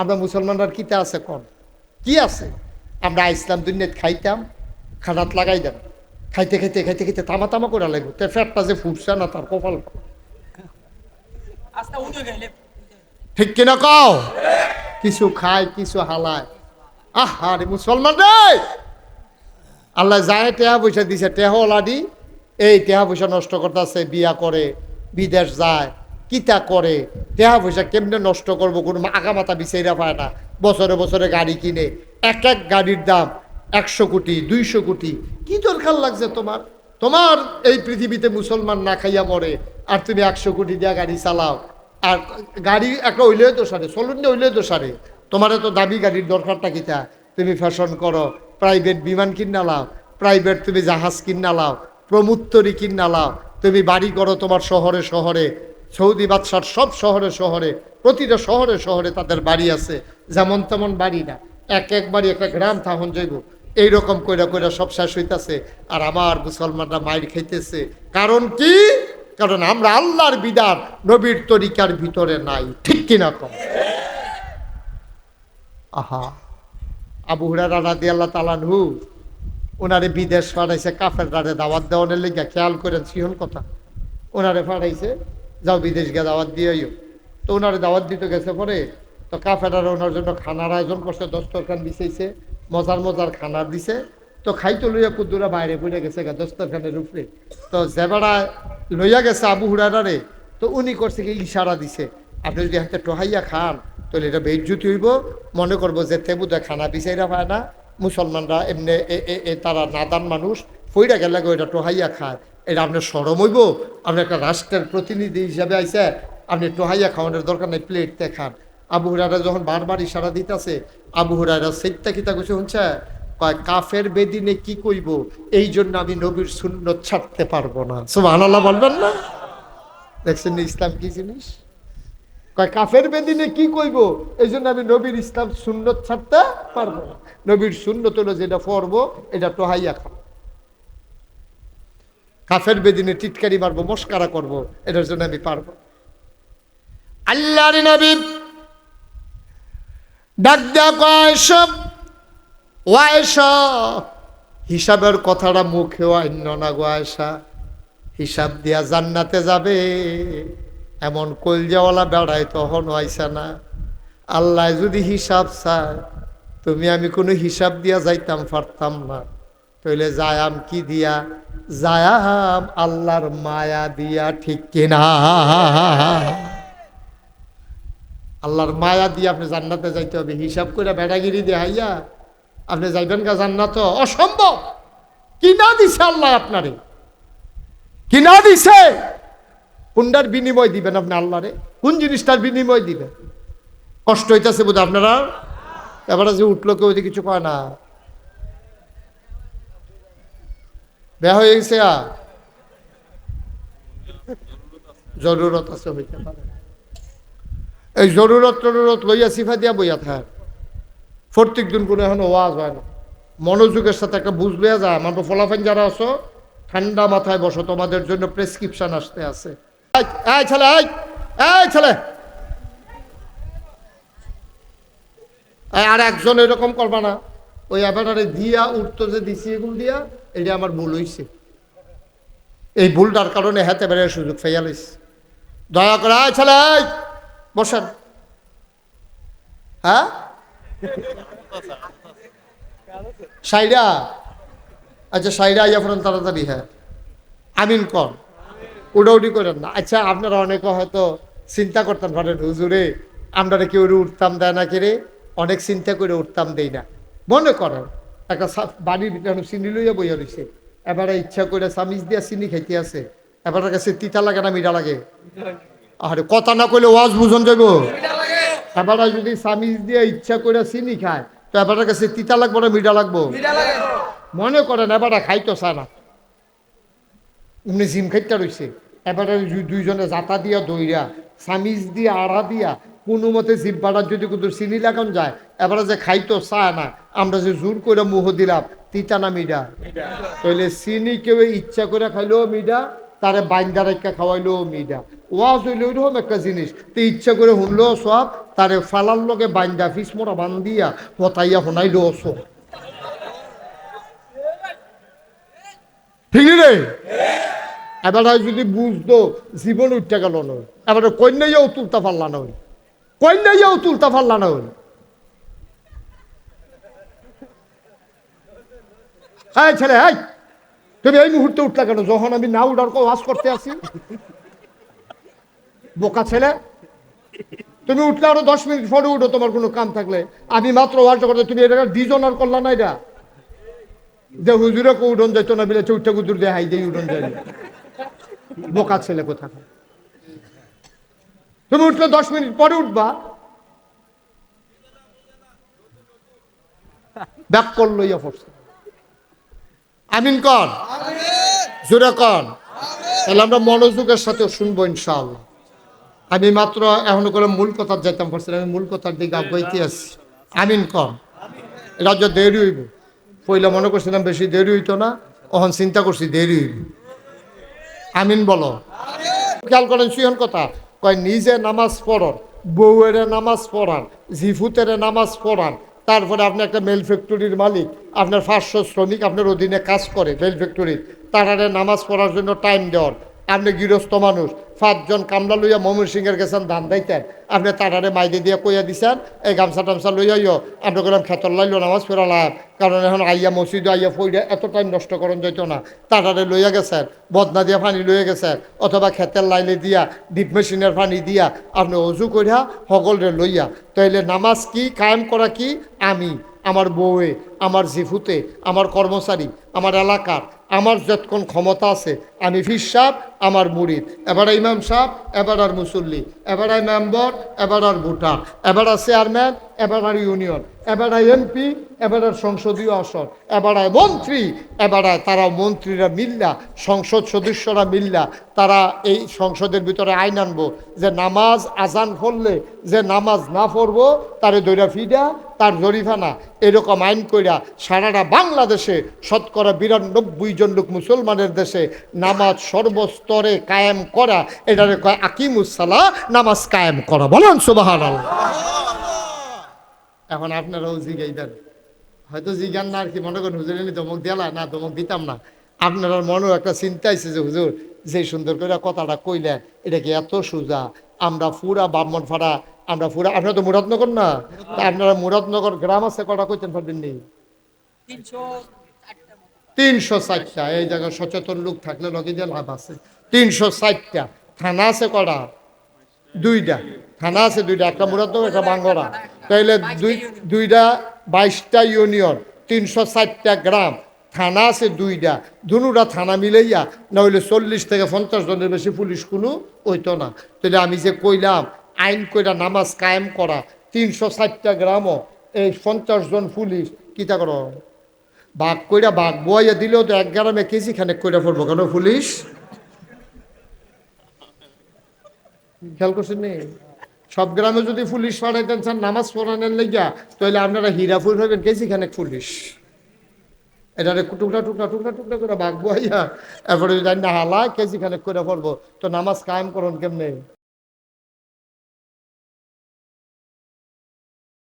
আমরা মুসলমানরা কিতে আছে কন? কি আছে? আমরা ইসলাম দুনিয়াত খাইতাম, খানাত লাগাই দেন খাইতে খাইতে খাইতে খাইতে তামা তামা করে লাগবে তে ফ্যাটটা যে ফুটছে না, তার কপাল ঠিক কিনা কও? কিছু খায় কিছু হালায় আহা রে মুসলমান রে! আল্লাহ যায় টেহা পয়সা দিছে, টেহা ওলাদি। এই টেহা পয়সা নষ্ট করতেছে, বিয়া করে, বিদেশ যায়। কিতা করে? দেহা পয়সা কেমনে নষ্ট করব? কোনো আগা মাথা বিচাইরা পায় না। বছরে বছরে গাড়ি কিনে। এক এক গাড়ির দাম একশো কোটি, দুইশো কোটি। কি দরকার লাগছে তোমার? তোমার এই পৃথিবীতে মুসলমান না খাইয়া মরে, আর তুমি একশো কোটি দিয়া গাড়ি চালাও। আর গাড়ি একটা হইলে তো সারে চলুন হইলে তো সারে। তোমার তো দামি গাড়ির দরকারটা কিতা? তুমি ফ্যাশন করো প্রাইভেট বিমান কিনা লাও প্রাইভেট তুমি জাহাজ কিনা লাও প্রমুত্তরি কিনা লাও। তুমি বাড়ি করো তোমার শহরে শহরে। সৌদি বাদশার সব শহরে শহরে, প্রতিটা শহরে শহরে তাদের বাড়ি আছে। যেমন তেমন বাড়ি না। এক এক বাড়ি একটা গ্রাম থাহন যাইব। এইরকম কইরা কইরা সব শেষ হইতাছে। আর আমার মুসলমানরা মাইর খাইতেছে। কারণ কি? কারণ আমরা আল্লাহর বিধান নবীর তরিকার ভিতরে নাই। ঠিক কিনা কম? আহা। আবু হুরারা রাদি আল্লাহ তালানহু ওনারে বিদেশ পাঠাইছে কাফের দাওয়াত দেওয়ানের লেগে খেয়াল করেন সিহন কথা। ওনারে পাঠাইছে যাও বিদেশ গিয়ে দাওয়াত দিয়েও তো ওনারে দাওয়াত দিতে গেছে পরে, তো কাফেরারা ওনার জন্য খানার আয়োজন করছে দস্তরখান বিছাইছে, মজার মজার খানার দিছে। তো খাইতে লইয়া কুদ্দুরা বাইরে পড়ে গেছে গা দস্তরখানের উপরে। তো জেবাড়া লইয়া গেছে আবু হুরারারে তো উনি করছে কি, ইশারা দিছে। আপনি যদি হাতে টোহাইয়া খান, তাহলে এটা বেজ্জুতি হইব। মনে করব যে তেবুদা খানা বিচাইরা পায় না। মুসলমানরা এমনি তারা নাদান মানুষ, ফইরা গেলে এটা টোহাইয়া খায়। এটা আপনার সরম হইব, আপনি একটা রাষ্ট্রের প্রতিনিধি হিসাবে আইসে, আপনি টোহাইয়া খাওয়ানোর দরকার নেই প্লেট দেখান। আবু হুরারা যখন বারবার ইশারা দিতেছে, আবু হুরারা সেইটা কিতা কিছু শুনছে? কয়, কাফের বেদিনে কি কইব? এই জন্য আমি নবীর সুন্নত ছাড়তে পারব না। সব সুবহানাল্লাহ বলবেন না? দেখছেন ইসলাম কি জিনিস? কয়, কাফের বেদিনে কি কইব? এই জন্য আমি নবীর ইসলাম সুন্নত ছাড়তে পারব না। নবীর সুন্নত হলো যেটা পড়ব, এটা টোহাইয়া খাও। কাফের বেদিনে টিটকারি মারবো, মস্কারা করব, এটার জন্য আমি পারব। আল্লাহর হিসাবের কথাটা মুখেও আইন্য না গো আয়সা হিসাব দিয়া জান্নাতে যাবে, এমন কলজাওয়ালা বেড়ায় তখন আইসা না। আল্লাহ যদি হিসাব চায়, তুমি আমি কোনো হিসাব দিয়া যাইতাম, পারতাম না। তাইলে যায়াম কি দিয়া? যায়াম আল্লাহর মায়া দিয়া ঠিক কিনা? আল্লাহর মায়া দিয়ে আপনি জান্নাতে যাইতে হবে। হিসাব করে বেড়াগিরি দেখাইয়া আপনি যাইবেন গা জান্নাত? অসম্ভব! কিনা দিছে আল্লাহ আপনারে? কিনা দিছে? কোনটার বিনিময় দিবেন আপনি আল্লাহরে? কোন জিনিসটার বিনিময় দিবেন? কষ্ট হইতেছে বোধ আপনারা? এবারে যে উঠল কেউ কিছু কয় না। বেয়া হয়ে গেছে জরুরত আছে হইতে পারে এই জরুরত টরুরত লইয়া সিফা দিয়া বইয়া থাক প্রত্যেক দিন কোনো এখন ওয়াজ হয় না মনোযোগের সাথে একটা বুঝ লইয়া যায় আমার ফলাফান যারা আছো ঠান্ডা মাথায় বসো তোমাদের জন্য প্রেসক্রিপশন আসতে আছে। এই, ছেলে এই এই ছেলে। আর একজন এরকম করবা না। ওই এবারে দিয়া উঠতো যে দিছি এগুলো দিয়া এটা আমার ভুল হয়েছে এই ভুলটার কারণে হাতে বেড়ে সুযোগ ফেয়া লইছে দয়া করে এই ছেলে বসেন। হ্যাঁ? সাইরা। আচ্ছা সাইরা আইয়া ফোন তাড়াতাড়ি হ্যাঁ। আমিন কর। উডাউডি করেন না। আচ্ছা আপনারা অনেকে হয়তো চিন্তা করতেন পারেন হুজুরে আমরা কেউ উঠতাম দেয় না কেড়ে অনেক চিন্তা করে উঠতাম দেই না। মনে করেন। একটা বাড়ির ভিতরে চিনি লইয়া বইয়া রয়েছে এবারে ইচ্ছা করে সামিজ দিয়া চিনি খাইতে আছে। এবারে কাছে তিতা লাগে না মিঠা লাগে। আরে কথা না কইলে ওয়াজ বুঝন যাব। এবারে যদি সামিজ দিয়ে ইচ্ছা করে চিনি খায়, তো এবারে কাছে তিতা লাগবো না মিঠা লাগবো? মনে করেন এবারে খাইতো না। এমনি জিম খাইতে রয়েছে এবারে দুইজনে জাতা দিয়া দইরা সামিজ দিয়া আড়া দিয়া। কোনো মতে জিব্বাটার যদি কিন্তু চিনি লাগান যায়, এবারে যে খাইতো চায় না, আমরা যে জোর করে মুহ দিলাম, তিতা না মিডা তাহলে চিনি কেউ ইচ্ছা করে খাইলেও মিডা তারে বাইন্দা রেখা খাওয়াইলেও মিডা ওয়াজ হইলে ওইরকম একটা জিনিস, তো ইচ্ছা করে শুনলেও সব, তারে ফালার লগে বাইন্দা ফিস মোড়া বান্দিয়া হতাইয়া শোনাইলেও সব। ঠিক রে এবার যদি বুঝতো, জীবন উঠতে গেল নয়। এবার কন্যাইয়াও তুলতে পারলা নয়। কন্যাইয়াও তুলতে পারলা নয় হ্যাঁ ছেলে হ্যাঁ তুমি এই মুহূর্তে উঠলা কেন? যখন আমি না উঠার ওয়াজ করতে আসি। বোকা ছেলে, তুমি উঠলে আরও দশ মিনিট পরে উঠো, তোমার কোনো কাম থাকলে। আমি মাত্র ওয়াজ করতে, তুমি এটা দুজন আর করলা না এটা? যে হুজুরে কো উঠন যেত না, বিলে চৌটা গুদুর দিয়ে হাই দিয়ে উঠন যায় বোকা ছেলে কোথা তুমি উঠলে দশ মিনিট পরে উঠবা। ব্যাক করল ইয়া পড়ছে। আমিন কর। জোরে কর। তাহলে আমরা মনোযোগের সাথে শুনব ইনশাআল্লাহ। আমি মাত্র এখন করে মূল কথা যেতাম পারছিলাম আমি মূল কথার দিকে আগাইতে আসছি। আমিন কর। এটা যে দেরি হইব। পইলা মনে করছিলাম বেশি দেরি হইতো না ওখান চিন্তা করছি দেরি হইব। আমিন বলো। খেয়াল করেন সুয়ন কথা। কয়, নিজে নামাজ পড়ন, বউয়ের নামাজ পড়ান জিফুতের নামাজ পড়ান, তারপরে আপনি একটা মেল ফ্যাক্টরির মালিক, আপনার পাঁচশো শ্রমিক আপনার অধীনে কাজ করে মেল ফ্যাক্টরির তারারে নামাজ পড়ার জন্য টাইম দেওয়ার। আপনি গৃহস্থ মানুষ, পাঁচজন কামলা লইয়া ময়মন সিংয়ের গেছেন, ধান দাইতেন আপনি তারারে মাইদে দিয়ে কইয়া দিছেন, এই গামছা টামছা লইয়াইও আপনি করলাম খেতর লাইলো নামাজ পড়ালাম কারণ এখন আইয়া মসজিদে আইয়া ফইরা এত টাইম নষ্ট করন যাইত না। তারারে লইয়া গেছেন, বদনা দিয়া পানি লইয়া গেছেন, অথবা খেতের লাইলে দিয়া, ডিপ মেশিনের পানি দিয়া, আপনি অজু করিয়া সকলরে লইয়া। তাইলে নামাজ কি, কায়েম করা কি? আমি। আমার বউয়ে, আমার জিফুতে, আমার কর্মচারী, আমার এলাকার, আমার যতক্ষণ ক্ষমতা আছে, আমি ফির সাহ আমার মুড়িদ এবার ইমাম সাহ এবার আর মুসল্লি। এবার মেম্বর, এবার আর ভোটার। এবার চেয়ারম্যান, এবার আর ইউনিয়ন। এবার আর এমপি, এবার আর সংসদীয় আসন, এবার আর মন্ত্রী, এবার আর তারা মন্ত্রীরা মিল্লা, সংসদ সদস্যরা মিল্লা, তারা এই সংসদের ভিতরে আইন আনব, যে নামাজ আজান পড়লে যে নামাজ না পড়ব, তারে দৈরা ফিডা তার জরিফানা এরকম আইন কইরা সারাটা বাংলাদেশে শতকরা বিরানব্বই জন লোক মুসলমানের দেশে নামাজ সর্বস্তরে কায়েম করা, এটারে কয় আকিমুসালা নামাজ কায়েম করা। বলেন সুবাহান এখন আপনারাও জিগাইবেন হয়তো জিগান না আর কি মনে করেন হুজুর এনে দমক দিলা না দমক দিতাম না। আপনার মনেও একটা চিন্তা আছে যে হুজুর যে সুন্দর করে কথাটা কইলেন এটা কি এত সোজা? আমরা পুরা ব্রাহ্মণ ফাড়া আমরা পুরা আপনারা তো মুরাদনগর না? আপনারা মুরাদনগর গ্রাম আছে কটা কইতেন পারবেন নি? তিনশো ষাটটা এই জায়গায় সচেতন লোক থাকলে লগে দিয়ে লাভ আছে। তিনশো ষাটটা থানা আছে কটা? দুইটা থানা আছে দুইটা একটা মুরাদনগর একটা বাঙ্গরা তাইলে দুই দুইটা বাইশটা ইউনিয়ন তিনশো ষাটটা গ্রাম। থানা আছে দুইটা দুনুটা থানা মিলাইয়া না হইলে চল্লিশ থেকে পঞ্চাশ জনের বেশি পুলিশ কোনো হইতো না। তাহলে আমি যে কইলাম আইন কইরা নামাজ কায়েম করা তিনশো ষাটটা গ্রামও এই পঞ্চাশ জন পুলিশ কিতা করো? বাঘ কইরা বাঘ বইয়া দিলেও তো এক গ্রামে কেজি খানেক কইরা পড়ব কেন পুলিশ? খেয়াল করছেন নি? সব গ্রামে যদি পুলিশ পাঠাইতেন চান নামাজ পড়ানোর লেগিয়া, তাহলে আপনারা হীরাপুর হইবেন। কেজি খানেক পুলিশ? এটা টুকরা টুকরা টুকরা টুকরা করে বাঘ বইয়া এরপরে যদি না হালা কেজি খানেক করে পড়ব তো নামাজ কায়েম করুন কেমনে?